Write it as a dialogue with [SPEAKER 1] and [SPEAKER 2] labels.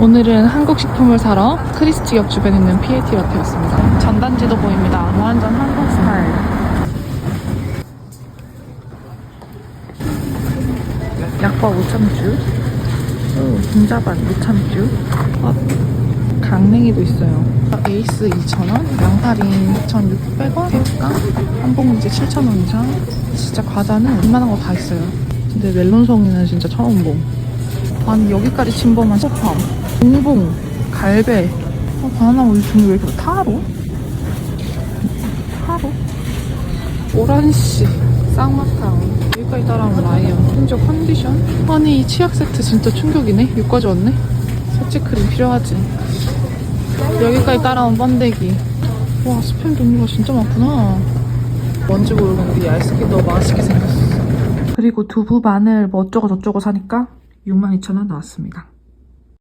[SPEAKER 1] 오늘은 한국 식품을 사러 크리스티역 주변에 있는 PAT 왔습니다. 전단지도 보입니다. 완전 한국 스타일. 약과 오참주, 분자반 오참주, 아, 강냉이도 있어요. 에이스 2,000원, 양파린 2,600원, 대강 한 봉지 7,000원 이상. 진짜 과자는 웬만한 거 다 있어요. 근데 멜론송이는 진짜 처음 봄. 아니 여기까지 침범한 소팜, 봉봉, 갈배, 어, 바나나 우유 종류 왜 이렇게? 타로? 타로? 오란씨, 쌍마탕, 여기까지 따라온 라이언, 심지어 컨디션? 아니 이 치약 세트 진짜 충격이네? 여기까지 왔네? 색채크림 필요하지? 여기까지 따라온 번데기 와 스팸 종류가 진짜 많구나 뭔지 모르겠는데 이 아이스크림 너무 맛있게 생겼어 그리고 두부, 마늘 뭐 어쩌고 저쩌고 사니까 62,000원 나왔습니다